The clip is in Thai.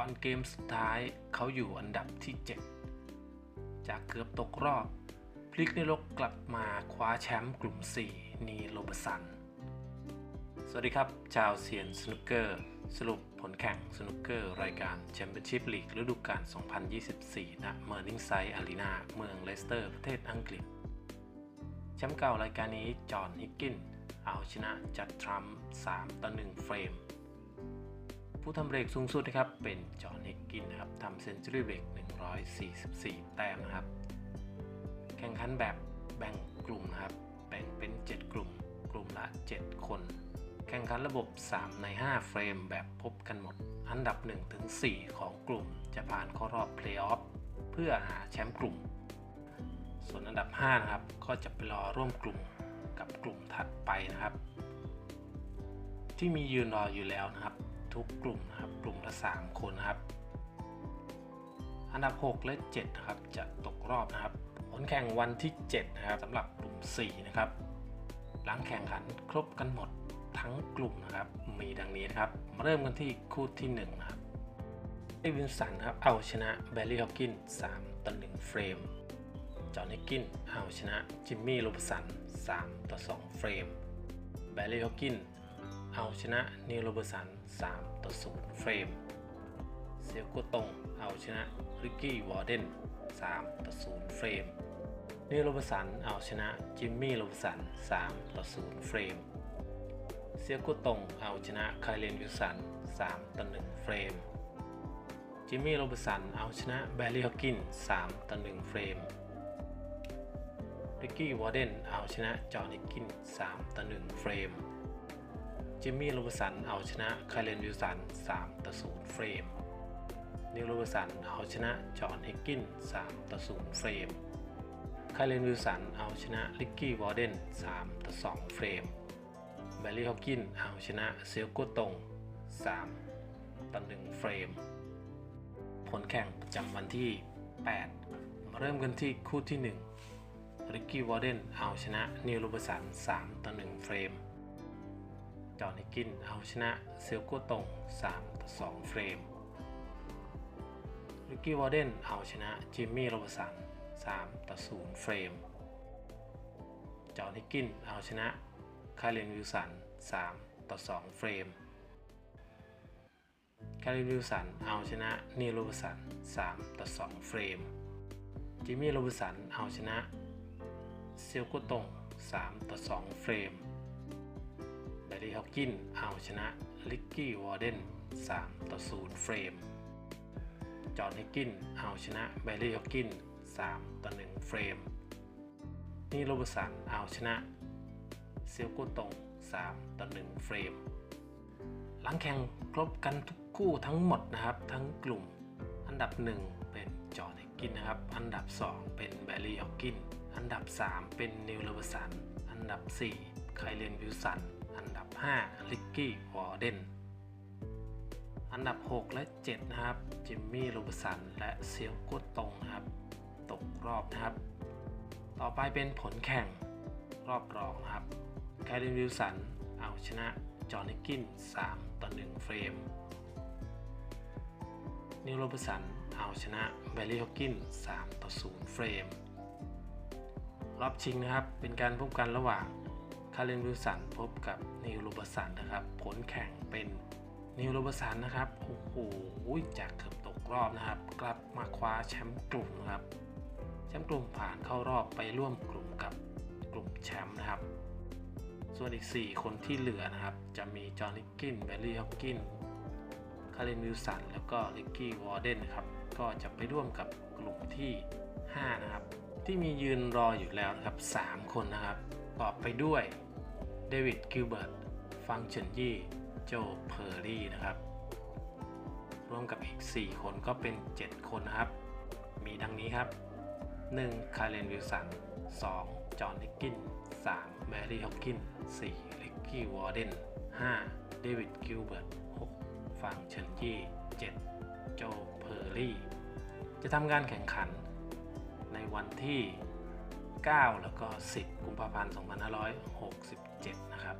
ก่อนเกมสุดท้ายเขาอยู่อันดับที่ 7 จากเกือบตกรอบ พลิกในโลกกลับมาคว้าแชมป์กลุ่ม 4 นีโรบสัน สวัสดีครับ ชาวเซียนสนุกเกอร์ สรุปผลแข่งสนุกเกอร์รายการแชมเปี้ยนชิพลีกฤดูกาล 2024 ณ เมอร์นิงไซด์อารีนาเมืองเลสเตอร์ ประเทศอังกฤษ แชมป์เก่ารายการนี้ จอห์นฮิกกิน เอาชนะจัดทรัมป์3ต่อ1เฟรม ผู้ทำเบรกสูงสุดนะครับ เป็นจอห์นเฮกกินนะครับทำเซนจูรี่เบรก144 แต้มนะครับ แข่งขันแบบแบ่งกลุ่มนะครับ แบ่งเป็น 7 กลุ่ม กลุ่มละ 7 คน แข่งขันระบบ 3 ใน 5 เฟรมแบบพบกันหมด อันดับ1-4ของกลุ่ม จะผ่านเข้ารอบเพลย์ออฟเพื่อหาแชมป์กลุ่ม ส่วนอันดับ 5 นะครับ ก็จะไปรอร่วมกลุ่มกับกลุ่มถัดไปนะครับ ที่มียืนรออยู่แล้วนะครับ ทุกกลุ่มนะครับ กลุ่มละ 3 คนนะครับ อันดับ 6 และ7นะครับจะตกรอบนะครับ ผลแข่งวันที่ 7 นะครับสำหรับกลุ่ม 4 นะครับ หลังแข่งขันครบกันหมดทั้งกลุ่มนะครับ มีดังนี้นะครับ เริ่มกันที่คู่ที่1นะครับเอวินสันครับเอาชนะแบร์รี่ฮอ w กิน3ต่อ1เฟรม จอห์นนิกกินเอาชนะจิมมี่โรบสัน3ต่อ2เฟรม แบร์รี่ฮอ w กิน เอาชนะนิวโรเบสัน 3 ต่อ 0 เฟรม เซียวโกตงเอาชนะริกกี้วอร์เดน 3 ต่อ 0 เฟรม นิวโรเบสันเอาชนะจิมมี่โรเบสัน 3 ต่อ 0 เฟรม เซียโกตงเอาชนะไคลเลนวิลสัน 3 ต่อ 1 เฟรม จิมมี่โรเบสันเอาชนะแบร์รี่ฮอ w กิน 3 ต่อ 1 เฟรมริกกี้วอร์เดนเอาชนะจอห์นนิกกิน 3 ต่อ 1 เฟรม จิมมี่โรบสันเอาชนะคลเลนวิลสัน 3 ต่อ 0 เฟรม นิวโรบสันเอาชนะจอห์นเฮกกิน 3 ต่อ 0 เฟรมคลเลนวิลสันเอาชนะริกกี้วอร์เดน 3 ต่อ 2 เฟรม แบร์รี่ฮอ w กินเอาชนะเซียวโกตง 3 ต่อ 1 เฟรม ผลแข่งประจำวันที่ 8 มาเริ่มกันที่คู่ที่ 1ริกกี้วอร์เดนเอาชนะนิวโรบสัน 3 ต่อ 1 เฟรม จอห์นฮิกกินเอาชนะเซียวโกตง3ต่อ2เฟรมริกกี้วอร์เดนเอาชนะจิมมี่โรบสัน3ต่อ0เฟรม จอห์นฮิกกินเอาชนะคาเรนวิลสัน3ต่อ2เฟรม คาเรนวิลสันเอาชนะนีโรบสัน3ต่อ2เฟรม จิมมี่โรบสันเอาชนะเซียวโกตง3ต่อ2เฟรม ร์รี่ฮอ w กินเอาชนะลิกกี้วอร์เดน3ต่อ0เฟรม จอห์นฮิกกินเอาชนะแบร์รี่ฮอ w กิน3ต่อ1เฟรม นี่โรบสันเอาชนะเซียวโกตง3ต่อ1เฟรม หลังแข่งครบกันทุกคู่ทั้งหมดนะครับ ทั้งกลุ่มอันดับ 1 เป็นจอห์นฮิกกินนะครับ อันดับ 2 เป็นแบร์รี่ฮอ w กินอันดับ 3 เป็นนิวโรบสัน อันดับ 4 ไคลเลนวิลสัน อันดับ 5 ลิกกี้วอร์เดน อันดับ 6 และ 7 นะครับ จิมมี่ โรบสัน และเซียวโกตงนะครับ ตกรอบนะครับ ต่อไปเป็นผลแข่งรอบรองนะครับแครินวิลสัน เอาชนะ จอห์นนิกกิน 3 ต่อ 1 เฟรม นิวโรบสัน เอาชนะแบร์รี่ฮอ w กิน 3 ต่อ 0 เฟรม รอบชิงนะครับ เป็นการพบกันระหว่าง คารินวิลสันพบกับนิวโรบสันนะครับ ผลแข่งเป็นนิวโรบสันนะครับ โอ้โห จากเกือบตกรอบนะครับ กลับมาคว้าแชมป์กลุ่มครับ แชมป์กลุ่มผ่านเข้ารอบไปร่วมกลุ่มกับกลุ่มแชมป์นะครับ ส่วนอีก 4 คนที่เหลือนะครับ จะมีจอห์นนิกกินแบร์รี่ฮอ w กินคารินวิลสัน แล้วก็ลิกกี้วอร์เดนนะครับ ก็จะไปร่วมกับกลุ่มที่ 5 นะครับ ที่มียืนรออยู่แล้วนะครับ 3 คนนะครับ ต่อไปด้วย เดวิดกิลเบิร์ต ฟังเฉินยี่ โจเพอร์รี่นะครับร่วมกับอีก 4 คนก็เป็น 7 คนนะครับ มีดังนี้ครับ 1. คาร์เลนวิลสัน 2. จอห์นนิกกิน 3. แมรี่ฮอ w กิน 4. ลิกกี้วอร์เดน 5. เดวิดกิลเบิร์ต 6. ฟังเฉินยี่ 7. โจเพอร์รี่ จะทำการแข่งขันในวันที่ 9 แล้วก็ 10 กุมภาพันธ์ 2567 นะครับ